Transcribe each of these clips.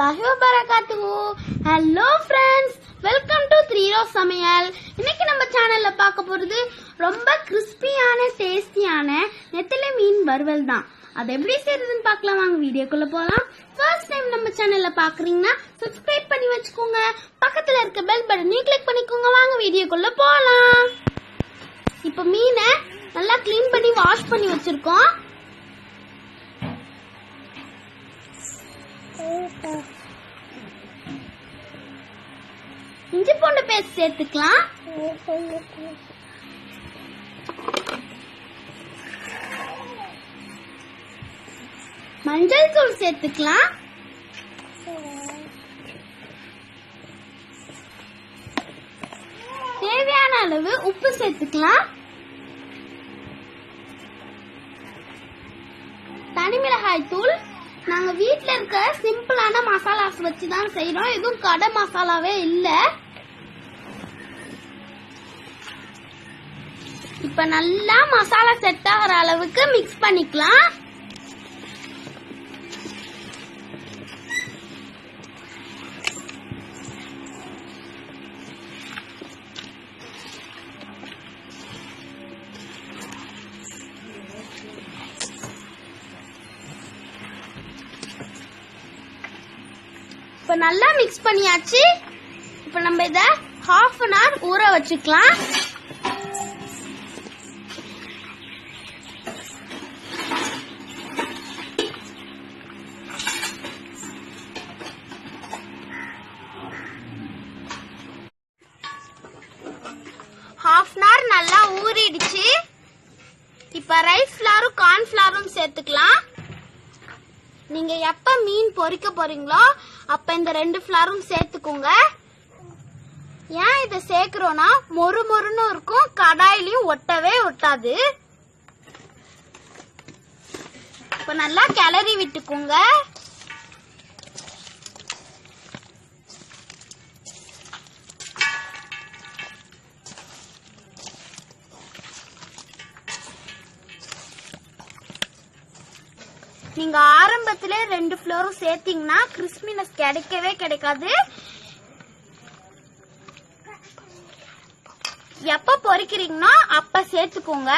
வரமத்துல்லாஹி வபரகாத்துஹு hello friends welcome to three row சமையல் இன்னைக்கு நம்ம சேனல்ல பார்க்க போறது ரொம்ப கிறிஸ்பியான டேஸ்டியான நெத்திலி மீன் வறுவல் தான். அது எப்படி செய்யறதுன்னு பார்க்கலாம். வாங்க வீடியோக்குள்ள போகலாம் ஃபர்ஸ்ட் டைம் நம்ம சேனல்ல பாக்குறீங்கன்னா சப்ஸ்கிரைப் பண்ணி வச்சுக்கோங்க. பக்கத்துல இருக்க பெல் பட்டனையும் கிளிக் பண்ணிக்கோங்க. வாங்க வீடியோக்குள்ள போகலாம் இப்போ மீனை நல்லா க்ளீன் பண்ணி வாஷ் பண்ணி வச்சிருக்கோம். இஞ்சி பூண்டு பேஸ்ட் சேர்த்துக்கலாம். மஞ்சள் தூள் சேர்த்துக்கலாம். தேவையான அளவு உப்பு சேர்த்துக்கலாம். தனிமிளகாய் தூள். நாங்க வீட்ல இருக்க சிம்பிளான மசாலாஸ் வச்சு தான் செய்றோம். எதுவும் கடை மசாலாவே இல்ல. இப்ப நல்லா மசாலா செட் ஆகிற அளவுக்கு மிக்ஸ் பண்ணிக்கலாம். இப்ப நல்லா மிக்ஸ் பண்ணியாச்சு. இப்ப நம்ம இத ஹாஃப் அன் ஹவர் ஊற வச்சுக்கலாம். நல்லா ஊறிடுச்சு. இப்ப ரைஸ் ஃபிளாரும் கார்ன் ஃபிளாரும் சேர்த்துக்கலாம். நீங்க எப்ப மீன் பொரிக்க போறீங்களோ அப்ப இந்த ரெண்டு ஃபிளாரும் சேர்த்துக்கோங்க. ஏன் இதை சேர்க்கிறோம்னா மொறு மொறுன்னு இருக்கும் கடாயிலையும் ஒட்டவே ஒட்டாது. இப்ப நல்லா கிளறி விட்டுக்கோங்க. நீங்க ஆரம்பத்திலே ரெண்டு ஃப்ளோரும் சேர்த்தீங்கன்னா கிறிஸ்மினஸ் கிடைக்கவே கிடைக்காது. எப்ப பொறிக்கிறீங்கன்னா அப்ப சேர்த்துக்கோங்க.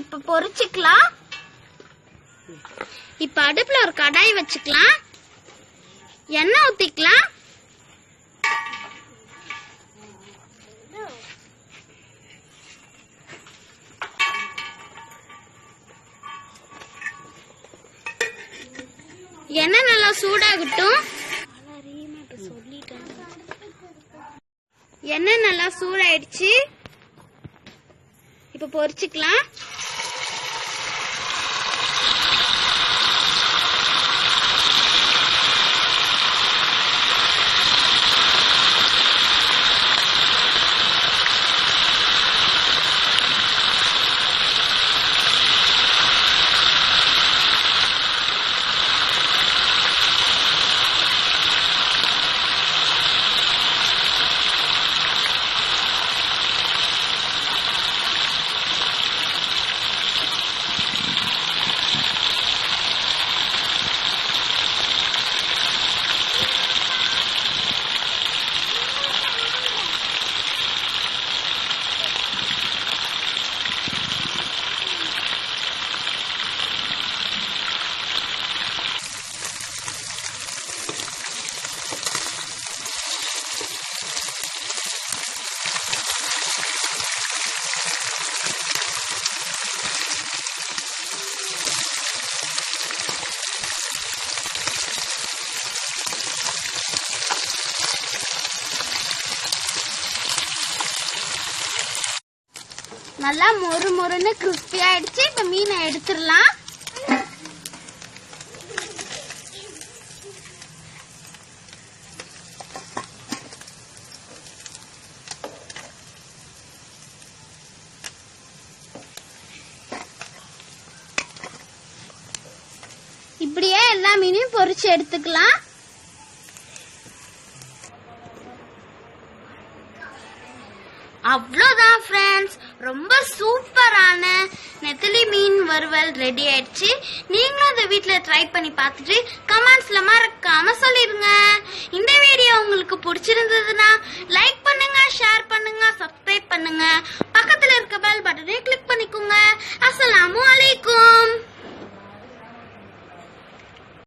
இப்ப பொறிச்சுக்கலாம். இப்ப அடுப்புல ஒரு கடாய் வச்சுக்கலாம். எண்ணெய் ஊத்திக்கலாம். எண்ணெய் நல்லா சூடாகட்டும். எண்ணெய் நல்லா சூடாயிடுச்சு. இப்ப பொரிச்சுக்கலாம். நல்லா மொறு மொறுன்னு கிறிஸ்பி ஆயிடுச்சு இப்ப மீனை எடுத்துடலாம். இப்படியே எல்லா மீனையும் பொரிச்சு எடுத்துக்கலாம். அவ்வளோதான் ஃப்ரெண்ட்ஸ் ரொம்ப சூப்பரான நெத்திலி மீன் வறுவல் ரெடி ஆயிடுச்சு. நீங்களும் அதை வீட்டில் ட்ரை பண்ணி பார்த்துட்டு கமெண்ட்ஸில் மறக்காம சொல்லிடுங்க. இந்த வீடியோ உங்களுக்கு பிடிச்சிருந்ததுன்னா லைக் பண்ணுங்க ஷேர் பண்ணுங்க சப்ஸ்கிரைப் பண்ணுங்க.